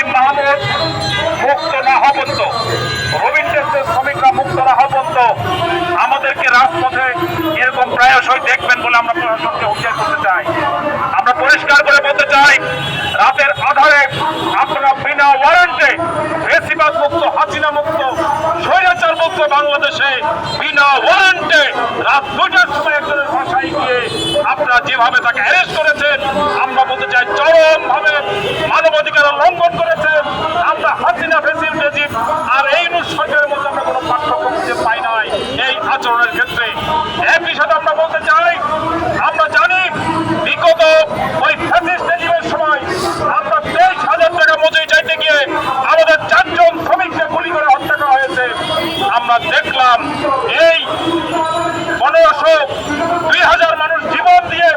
সেলিম মাহমুদ মুক্ত না পর্যন্ত রবীন্দ্রের শ্রমিকরা মুক্ত না পর্যন্ত আমাদেরকে রাজপথে এরকম প্রায়শই দেখবেন বলে আমরা প্রশাসনকে হুঁশিয়ার করতে চাই। আমরা পরিষ্কার করে বলতে চাই, রাতের আধারে আপনারা বিনা ওয়ারেন্টে বেশিবাদ মুক্ত, হাসিনা মুক্ত, স্বৈরাচার মুক্ত বাংলাদেশে বিনা ওয়ারেন্টে রাত দুটার সময় একজনের বাসায় গিয়ে আপনারা যেভাবে তাকে অ্যারেস্ট করেছেন, আমরা বলতে চাই চরম ভাবে মানবাধিকার লঙ্ঘন করেছেন আমরা হাসিনা ফেসিল রেজিম আর এই নুস সরকারের মধ্যে আমরা কোনো পার্থক্য খুঁজে পাই নাই এই আচরণের ক্ষেত্রে একই সাথে আমরা বলতে চাই আমরা জানি বিগত ওই ফ্যাসিস্ট রেজিমের সময় আমরা তেইশ হাজার টাকা মজুরি চাইতে গিয়ে আমাদের চারজন শ্রমিককে গুলি করে হত্যা করা হয়েছে আমরা দেখলাম এই পনেরোশো দুই হাজার মানুষ জীবন দিয়ে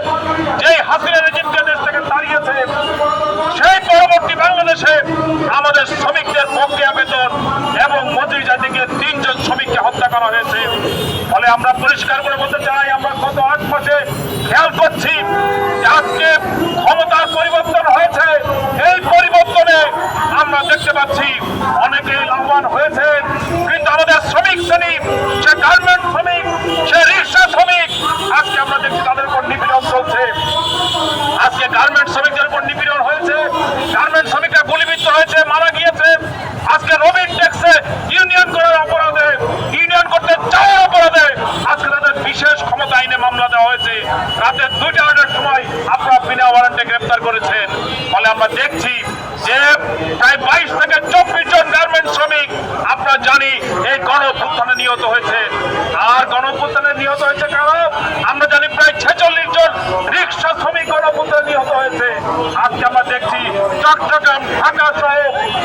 যেই হাসিনা রেজিমকে দেশ থেকে তাড়িয়েছে সেই পরবর্তী বাংলাদেশে আমাদের শ্রমিকদের বকেয়া বেতন এবং মজুরি জাতি গিয়ে তিনজন শ্রমিককে হত্যা করা হয়েছে ফলে আমরা পরিষ্কার করে বলতে চাই, আমরা গত আট মাসে খেয়াল করছি আজকে ক্ষমতার পরিবর্তন হয়েছে। এই পরিবর্তনে আমরা দেখতে পাচ্ছি অনেকেই লাভবান হয়েছে কিন্তু আমাদের শ্রমিক শ্রেণি সে গার্মেন্ট শ্রমিক সে রিক্সা শ্রমিক, আজকে আমরা দেখছি তাদের উপর নিপীড়ন চলছে। আজকে গার্মেন্ট শ্রমিকদের উপর নিপীড়ন হয়েছে। গার্মেন্ট শ্রমিকরা গুলিবিদ্ধ হয়েছে, মারা গিয়েছে। আজকে রবিন ট্যাক্সে ইউনিয়ন করার অপরাধে ইউনিয়ন করতে চাওয়ার অপরাধে আজকে তাদের বিশেষ ক্ষমতা আইনে মামলা দেওয়া হয়েছে রাতে দুইটা আড়াইটার সময় আপনারা বিনা ওয়ারেন্টে গ্রেপ্তার করেছেন ফলে আমরা দেখছি যে প্রায় বাইশ থেকে চব্বিশ জন গার্মেন্ট শ্রমিক আপনারা জানি এই গণ অভ্যুত্থানে নিহত হয়েছে। আর গণ অভ্যুত্থানে নিহত হয়েছে কারণ আমরা জানি প্রায় ছেচল্লিশ জন রিক্সা শ্রমিক গণ নিহত হয়েছে। আজকে আমরা দেখছি চট্টগ্রাম, ঢাকা সহ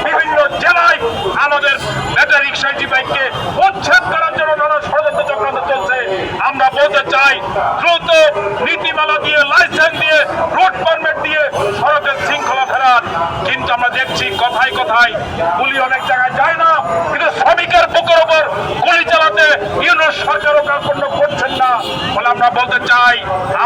বিভিন্ন জেলায় আমাদের ব্যাটারি রিক্সা বাইককে উচ্ছেদ করার জন্য নানা ষড়যন্ত্র চক্রান্ত চলছে আমরা চাই দ্রুত নীতিমালা দিয়ে লাইসেন্স দিয়ে রুট পারমিট দিয়ে সড়কের শৃঙ্খলা ফেরান। কিন্তু আমরা দেখছি কথায় কথায় গুলি অনেক জায়গায় যায় না। কিন্তু শ্রমিকের বুকের উপর গুলি চালাতে ইউনুস সরকারও কার্পণ্য করছেন না। বলে আমরা বলতে চাই,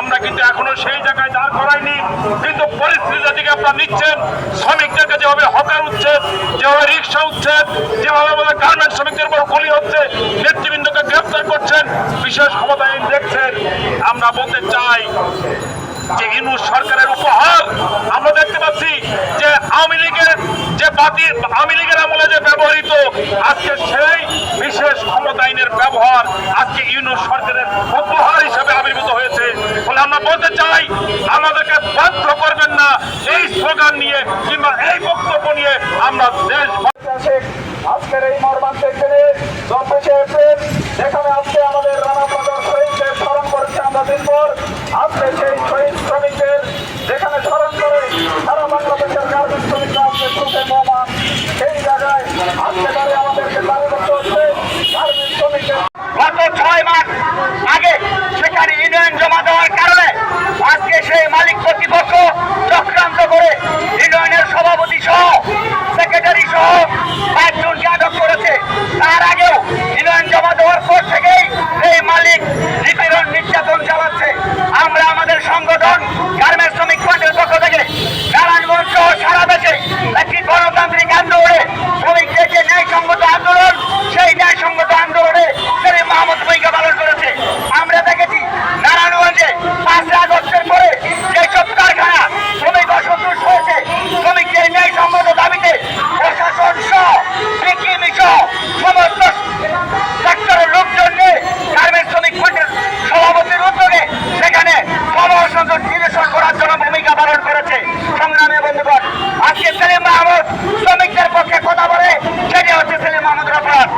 আমরা কিন্তু এখনও সেই জায়গায় দাঁড় করাইনি। কিন্তু পরিস্থিতি দিকে আপনারা নিচ্ছেন, শ্রমিকদেরকে যেভাবে হকার উচ্ছেদ, যেভাবে রিক্সা উচ্ছেদ, যেভাবে আমাদের গার্মেন্ট শ্রমিকদের উপর গুলি হচ্ছে, নেতৃবৃন্দকে গ্রেপ্তার করছেন, বিশেষ ক্ষমতা আইন দেখছেন আমরা বলতে চাই যে ইনু সরকারের উপহার, আমরা দেখতে পাচ্ছি যে আওয়ামী লীগের যে বাতি আওয়ামী লীগের আমলে যে ব্যবহৃত আজকে সেই বিশেষ ক্ষমতা আইনের ব্যবহার আজকে ইউনুস সরকারের উপহার হিসেবে আবির্ভূত হয়েছে। ফলে আমরা বলতে চাই, আমাদেরকে বাধ্য করবেন না এই স্লোগান নিয়ে কিংবা এই বক্তব্য নিয়ে আমরা দেশ ঐতিহাসিক আজকের এই মর্মান্তিক দিনে চব্বিশে এপ্রিল যেখানে আজকে আমাদের রানা প্রদর শহীদদের স্মরণ করেছে আমরা দিনভর আজকে সেই শহীদ শ্রমিকদের যেখানে স্মরণ করে সারা বাংলাদেশের গার্মেন্ট শ্রমিকরা আজকে চোখে মহামান সেই জায়গায় আজকে তারা আমাদেরকে দাবি করতে হচ্ছে গার্মেন্ট শ্রমিকদের গত ছয় মাস আগে সেখানে ইউনিয়ন জমা দেওয়ার কারণে আজকে সেই মালিক কর্তৃপক্ষ চক্রান্ত করে ইউনিয়নের সভাপতি সহ পাঁচজনকে আটক করেছে? তার আগেও ইউনিয়ন জমা দেওয়ার পর থেকেই এই মালিক নিপীড়ন নির্যাতন চালাচ্ছে আমরা আমাদের সংগঠন গার্মেন্টস শ্রমিক ফ্রন্টের পক্ষ থেকে নারায়ণগঞ্জ সহ সারা দেশে একটি গণতান্ত্রিক আন্দোলনে শ্রমিকদের যে ন্যায়সঙ্গত আন্দোলন সেই ন্যায়সঙ্গত আন্দোলনে তিনি মাহমুদ ভূমিকা পালন করেছে আমরা দেখেছি নারায়ণগঞ্জে পাঁচই আগস্টের পরে যেসব কারখানা শ্রমিক অসন্তোষ হয়েছে শ্রমিকদের ন্যায়সঙ্গত দাবিতে প্রশাসন সহ বিকিমি সহ সমস্ত সেক্টরের লোকজন নিয়ে গার্মেন্ট শ্রমিক ফ্রন্টের সভাপতির উদ্যোগে সেখানে কর্মসংখ্যা নিরসন করার জন্য ভূমিকা পালন করেছে সংগ্রামী বন্ধুগণ আজকে সেলিম মাহমুদ শ্রমিকদের পক্ষে কথা বলে সেটি হচ্ছে সেলিম মাহমুদের অপরাধ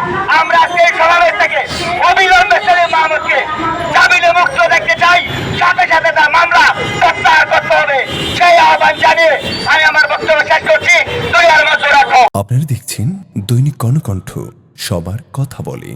আমরা আজকে এই সমাবেশ থেকে অবিলম্বে সেলিম মাহমুদকে জামিনে মুক্ত দেখতে চাই সাথে সাথে তার মামলা প্রত্যাহার করতে হবে সেই আহ্বান জানিয়ে আমি আমার বক্তব্য শেষ করছি দুই আর মধ্যে রাখো আপনারা দেখছেন দৈনিক কর্ণকণ্ঠ সবার কথা বলে।